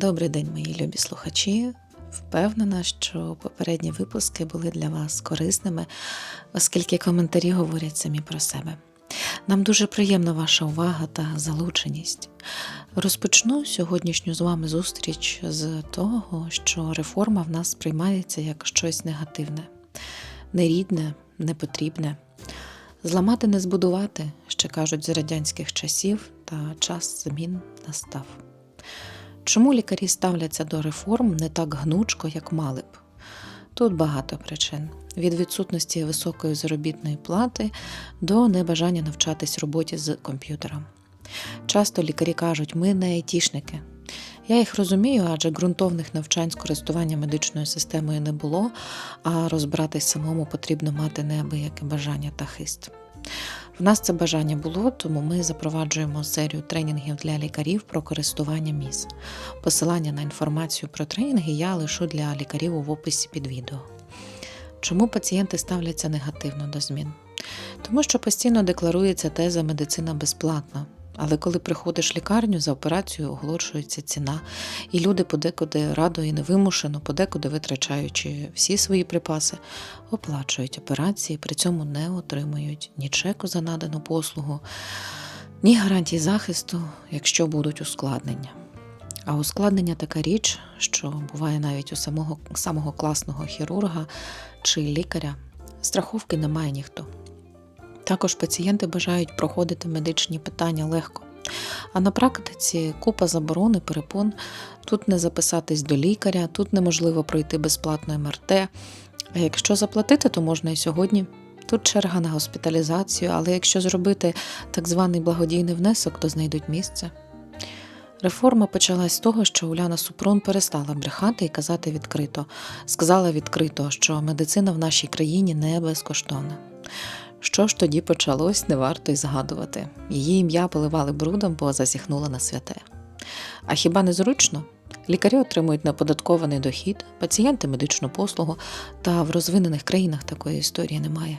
Добрий день, мої любі слухачі. Впевнена, що попередні випуски були для вас корисними, оскільки коментарі говорять самі про себе. Нам дуже приємна ваша увага та залученість. Розпочну сьогоднішню з вами зустріч з того, що реформа в нас сприймається як щось негативне, нерідне, непотрібне. Зламати не збудувати, ще кажуть з радянських часів, та час змін настав. Чому лікарі ставляться до реформ не так гнучко, як мали б? Тут багато причин: від відсутності високої заробітної плати до небажання навчатись роботі з комп'ютером. Часто лікарі кажуть, ми не айтішники. Я їх розумію, адже ґрунтовних навчань з користування медичною системою не було, а розбиратись самому потрібно мати неабияке бажання та хист. В нас це бажання було, тому ми запроваджуємо серію тренінгів для лікарів про користування МІС. Посилання на інформацію про тренінги я лишу для лікарів у описі під відео. Чому пацієнти ставляться негативно до змін? Тому що постійно декларується теза медицина безплатна. Але коли приходиш в лікарню, за операцію оголошується ціна, і люди подекуди радо і невимушено, подекуди витрачаючи всі свої припаси, оплачують операції, при цьому не отримують ні чеку за надану послугу, ні гарантій захисту, якщо будуть ускладнення. А ускладнення така річ, що буває навіть у самого, самого класного хірурга чи лікаря, страховки немає ніхто. Також пацієнти бажають проходити медичні питання легко. А на практиці купа заборон і перепон. Тут не записатись до лікаря, тут неможливо пройти безплатно МРТ. А якщо заплатити, то можна і сьогодні. Тут черга на госпіталізацію, але якщо зробити так званий благодійний внесок, то знайдуть місце. Реформа почалась з того, що Уляна Супрун перестала брехати і казати відкрито. Сказала відкрито, що медицина в нашій країні не безкоштовна. Що ж тоді почалось, не варто й згадувати. Її ім'я поливали брудом, бо засіхнула на святе. А хіба не зручно? Лікарі отримують неподаткований дохід, пацієнти медичну послугу, та в розвинених країнах такої історії немає.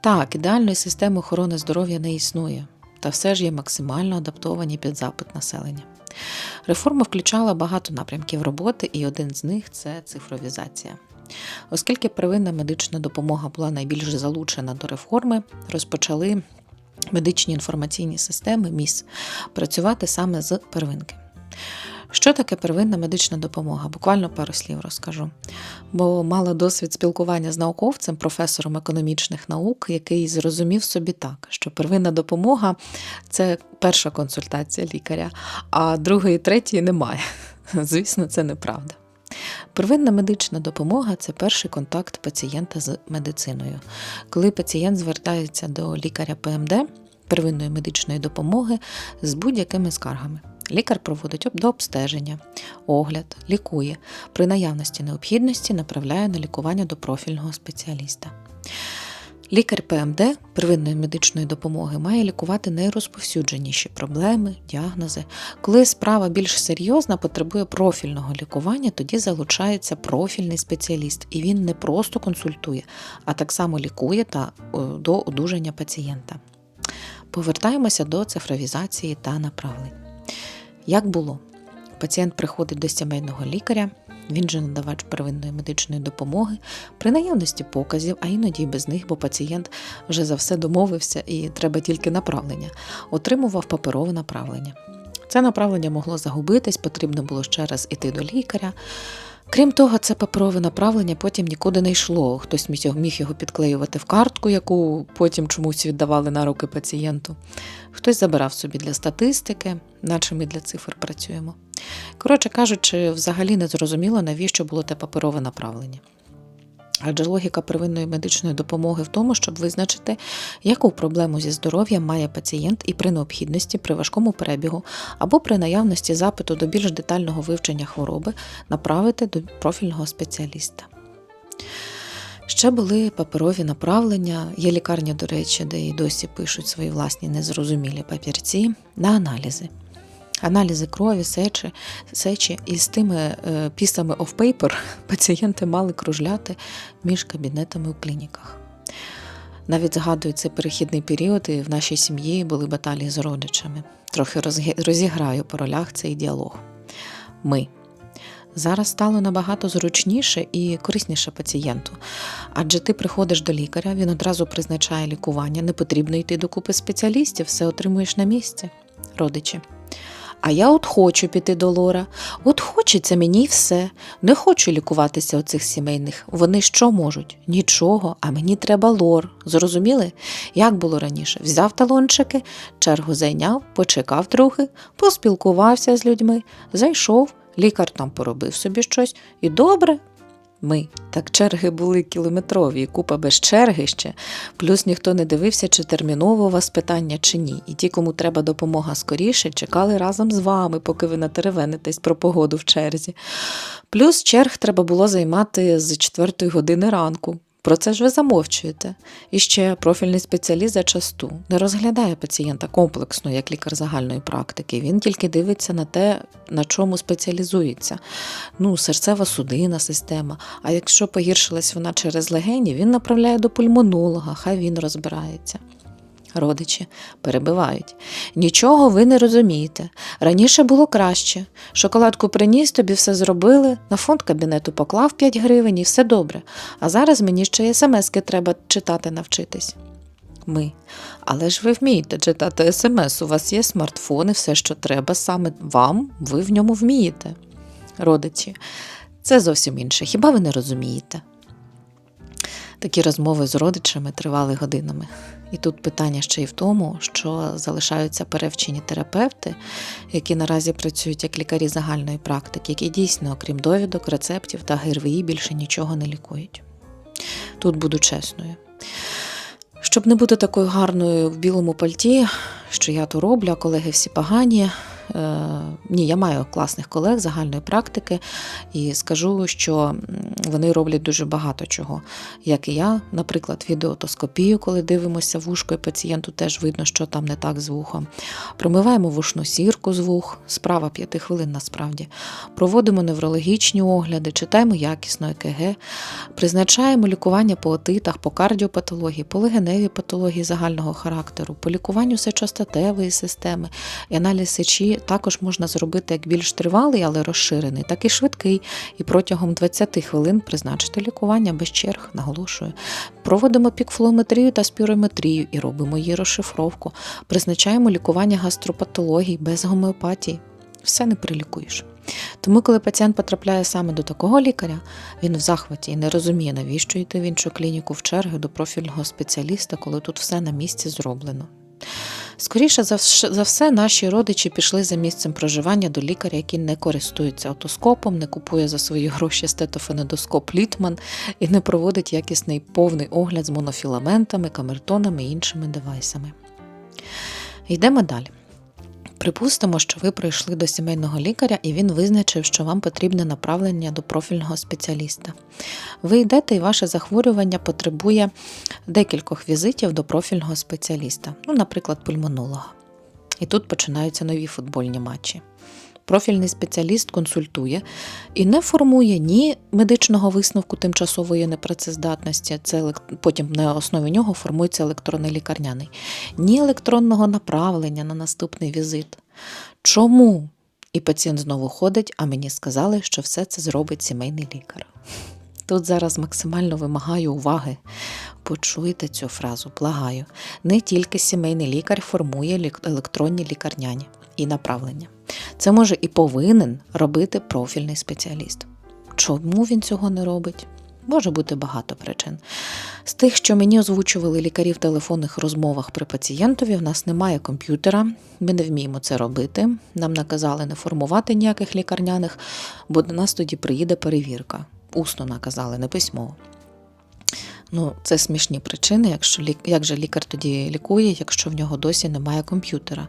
Так, ідеальної системи охорони здоров'я не існує, та все ж є максимально адаптовані під запит населення. Реформа включала багато напрямків роботи, і один з них це цифровізація. Оскільки первинна медична допомога була найбільш залучена до реформи, розпочали медичні інформаційні системи МІС працювати саме з первинки. Що таке первинна медична допомога? Буквально пару слів розкажу. Бо мала досвід спілкування з науковцем, професором економічних наук, який зрозумів собі так, що первинна допомога це перша консультація лікаря, а другої, третьої немає. Звісно, це неправда. Первинна медична допомога це перший контакт пацієнта з медициною. Коли пацієнт звертається до лікаря ПМД первинної медичної допомоги з будь-якими скаргами. Лікар проводить до обстеження, огляд, лікує. При наявності необхідності направляє на лікування до профільного спеціаліста. Лікар ПМД первинної медичної допомоги має лікувати найрозповсюдженіші проблеми, діагнози. Коли справа більш серйозна, потребує профільного лікування, тоді залучається профільний спеціаліст, і він не просто консультує, а так само лікує та до одужання пацієнта. Повертаємося до цифровізації та направлень. Як було? Пацієнт приходить до сімейного лікаря, він же надавач первинної медичної допомоги при наявності показів, а іноді й без них, бо пацієнт вже за все домовився і треба тільки направлення, отримував паперове направлення. Це направлення могло загубитись, потрібно було ще раз іти до лікаря. Крім того, це паперове направлення потім нікуди не йшло. Хтось міг його підклеювати в картку, яку потім чомусь віддавали на руки пацієнту. Хтось забирав собі для статистики, наче ми для цифр працюємо. Коротше кажучи, взагалі не зрозуміло, навіщо було те паперове направлення. Адже логіка первинної медичної допомоги в тому, щоб визначити, яку проблему зі здоров'ям має пацієнт і при необхідності, при важкому перебігу або при наявності запиту до більш детального вивчення хвороби направити до профільного спеціаліста. Ще були паперові направлення. Є лікарні, до речі, де і досі пишуть свої власні незрозумілі папірці на аналізи. Аналізи крові, сечі, сечі і з тими е, пісами of paper пацієнти мали кружляти між кабінетами у клініках. Навіть згадую цей перехідний період, і в нашій сім'ї були баталії з родичами. Трохи розграю по ролях цей діалог. ми. Зараз стало набагато зручніше і корисніше пацієнту. Адже ти приходиш до лікаря, він одразу призначає лікування, не потрібно йти до купи спеціалістів, все отримуєш на місці, родичі. А я от хочу піти до лора, от хочеться мені все. Не хочу лікуватися оцих сімейних. Вони що можуть? Нічого, а мені треба лор. Зрозуміли? Як було раніше? Взяв талончики, чергу зайняв, почекав трохи, поспілкувався з людьми, зайшов, лікар там поробив собі щось, і добре. Ми. Так черги були кілометрові, купа без черги ще. Плюс ніхто не дивився, чи терміново у вас питання, чи ні. І ті, кому треба допомога скоріше, чекали разом з вами, поки ви натеревенитесь про погоду в черзі. Плюс черг треба було займати з 4 години ранку. Про це ж ви замовчуєте. І ще профільний спеціаліст зачасту не розглядає пацієнта комплексно, як лікар загальної практики. Він тільки дивиться на те, на чому спеціалізується. Ну, серцева судина система. А якщо погіршилась вона через легені, він направляє до пульмонолога, хай він розбирається. Родичі перебивають. Нічого ви не розумієте. Раніше було краще. Шоколадку приніс, тобі все зробили, на фонд кабінету поклав 5 гривень і все добре. А зараз мені ще смски треба читати навчитись. Ми. Але ж ви вмієте читати смс, у вас є смартфон і все, що треба, саме вам, ви в ньому вмієте. Родичі, це зовсім інше. Хіба ви не розумієте? Такі розмови з родичами тривали годинами. І тут питання ще й в тому, що залишаються перевчені терапевти, які наразі працюють як лікарі загальної практики, які дійсно, окрім довідок, рецептів та ГРВІ, більше нічого не лікують. Тут буду чесною. Щоб не бути такою гарною в білому пальті, що я то роблю, а колеги всі погані. Е, ні, я маю класних колег загальної практики і скажу, що вони роблять дуже багато чого. Як і я, наприклад, відеотоскопію, коли дивимося вушко, і пацієнту теж видно, що там не так з вухом. Промиваємо вушну сірку з вух, справа 5 хвилин насправді. Проводимо неврологічні огляди, читаємо якісно ЕКГ, призначаємо лікування по отитах, по кардіопатології, по легеневій патології загального характеру, по лікуванню сечостатевої системи. І аналіз сечі також можна зробити як більш тривалий, але розширений, так і швидкий. І протягом 20 хвилин призначити лікування без черг, наголошую. Проводимо пікфлометрію та спірометрію і робимо її розшифровку. Призначаємо лікування гастропатологій без гомеопатії. Все не прилікуєш. Тому, коли пацієнт потрапляє саме до такого лікаря, він в захваті і не розуміє, навіщо йти в іншу клініку в черги до профільного спеціаліста, коли тут все на місці зроблено. Скоріше за все, наші родичі пішли за місцем проживання до лікаря, який не користується отоскопом, не купує за свої гроші стетофенедоскоп Літман і не проводить якісний повний огляд з монофіламентами, камертонами і іншими девайсами. Йдемо далі. Припустимо, що ви прийшли до сімейного лікаря і він визначив, що вам потрібне направлення до профільного спеціаліста. Ви йдете і ваше захворювання потребує декількох візитів до профільного спеціаліста, ну, наприклад, пульмонолога. І тут починаються нові футбольні матчі. Профільний спеціаліст консультує і не формує ні медичного висновку тимчасової непрацездатності, це потім на основі нього формується електронний лікарняний, ні електронного направлення на наступний візит. Чому? І пацієнт знову ходить, а мені сказали, що все це зробить сімейний лікар. Тут зараз максимально вимагаю уваги. Почуйте цю фразу, благаю. Не тільки сімейний лікар формує електронні лікарняні і направлення. Це може і повинен робити профільний спеціаліст. Чому він цього не робить? Може бути багато причин. З тих, що мені озвучували лікарі в телефонних розмовах при пацієнтові, в нас немає комп'ютера, ми не вміємо це робити. Нам наказали не формувати ніяких лікарняних, бо до нас тоді приїде перевірка. Усно наказали, не письмово. Ну, це смішні причини, якщо як же лікар тоді лікує, якщо в нього досі немає комп'ютера,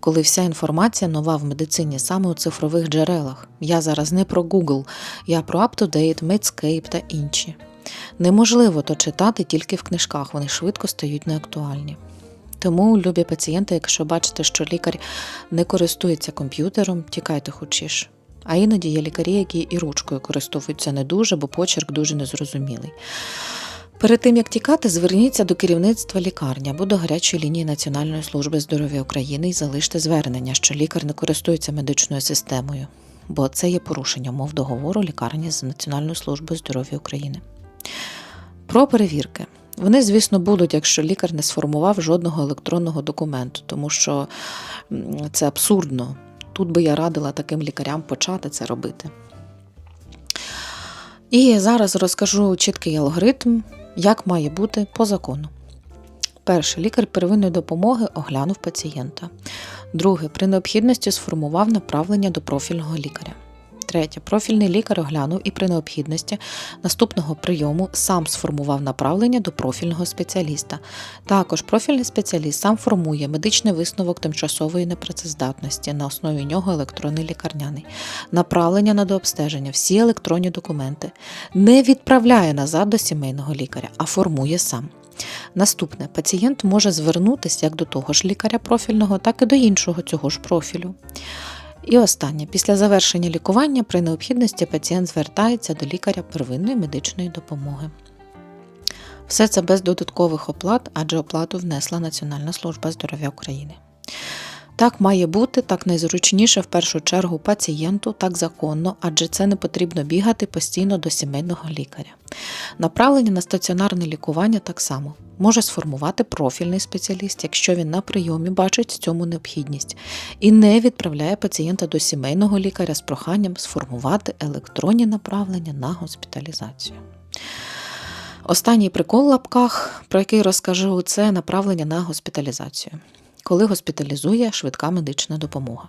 коли вся інформація нова в медицині саме у цифрових джерелах. Я зараз не про Google, я про UpToDate, Medscape та інші. Неможливо то читати тільки в книжках, вони швидко стають неактуальні. Тому, любі пацієнти, якщо бачите, що лікар не користується комп'ютером, тікайте хочеш. А іноді є лікарі, які і ручкою користуються не дуже, бо почерк дуже незрозумілий. Перед тим як тікати, зверніться до керівництва лікарні або до гарячої лінії Національної служби здоров'я України і залиште звернення, що лікар не користується медичною системою. бо це є порушення умов договору лікарні з Національною службою здоров'я України. Про перевірки. Вони, звісно, будуть, якщо лікар не сформував жодного електронного документу, тому що це абсурдно. Тут би я радила таким лікарям почати це робити. І зараз розкажу чіткий алгоритм, як має бути по закону. Перше, лікар первинної допомоги оглянув пацієнта. Друге, при необхідності сформував направлення до профільного лікаря. Третє, профільний лікар оглянув і при необхідності наступного прийому сам сформував направлення до профільного спеціаліста. Також профільний спеціаліст сам формує медичний висновок тимчасової непрацездатності на основі нього електронний лікарняний, направлення на дообстеження, всі електронні документи, не відправляє назад до сімейного лікаря, а формує сам. Наступне, пацієнт може звернутися як до того ж лікаря профільного, так і до іншого цього ж профілю. І останнє, після завершення лікування при необхідності пацієнт звертається до лікаря первинної медичної допомоги. Все це без додаткових оплат, адже оплату внесла Національна служба здоров'я України. Так має бути, так найзручніше в першу чергу пацієнту, так законно, адже це не потрібно бігати постійно до сімейного лікаря. Направлення на стаціонарне лікування так само може сформувати профільний спеціаліст, якщо він на прийомі бачить в цьому необхідність, і не відправляє пацієнта до сімейного лікаря з проханням сформувати електронні направлення на госпіталізацію. Останній прикол в лапках, про який розкажу, це направлення на госпіталізацію, коли госпіталізує швидка медична допомога.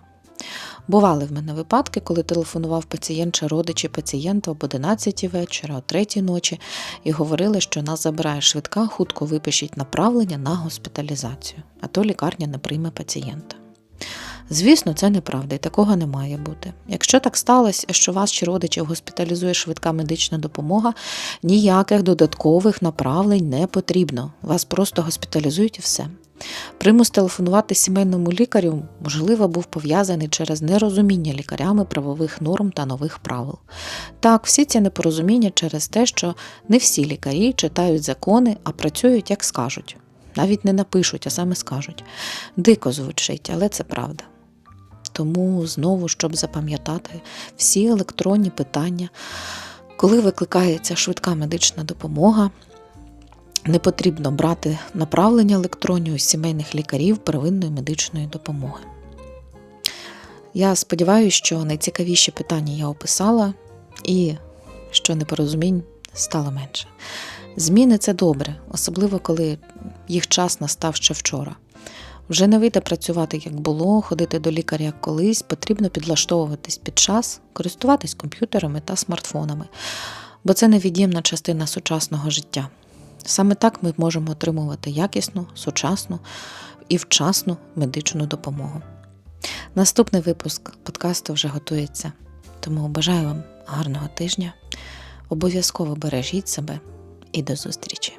Бували в мене випадки, коли телефонував пацієнт чи родичі пацієнта об 11 вечора, о 3 ночі, і говорили, що нас забирає швидка, хутко випишіть направлення на госпіталізацію, а то лікарня не прийме пацієнта. Звісно, це неправда, і такого не має бути. Якщо так сталося, що вас чи родичів госпіталізує швидка медична допомога, ніяких додаткових направлень не потрібно. Вас просто госпіталізують і все. Примус телефонувати сімейному лікарю, можливо, був пов'язаний через нерозуміння лікарями правових норм та нових правил. Так, всі ці непорозуміння через те, що не всі лікарі читають закони, а працюють як скажуть. Навіть не напишуть, а саме скажуть. Дико звучить, але це правда. Тому знову, щоб запам'ятати всі електронні питання, коли викликається швидка медична допомога, не потрібно брати направлення електронні у сімейних лікарів первинної медичної допомоги. Я сподіваюся, що найцікавіші питання я описала і що непорозумінь стало менше. Зміни це добре, особливо коли їх час настав ще вчора. Вже не вийде працювати як було, ходити до лікаря як колись, потрібно підлаштовуватись під час, користуватись комп'ютерами та смартфонами, бо це невід'ємна частина сучасного життя. Саме так ми можемо отримувати якісну, сучасну і вчасну медичну допомогу. Наступний випуск подкасту вже готується, тому бажаю вам гарного тижня. Обов'язково бережіть себе і до зустрічі!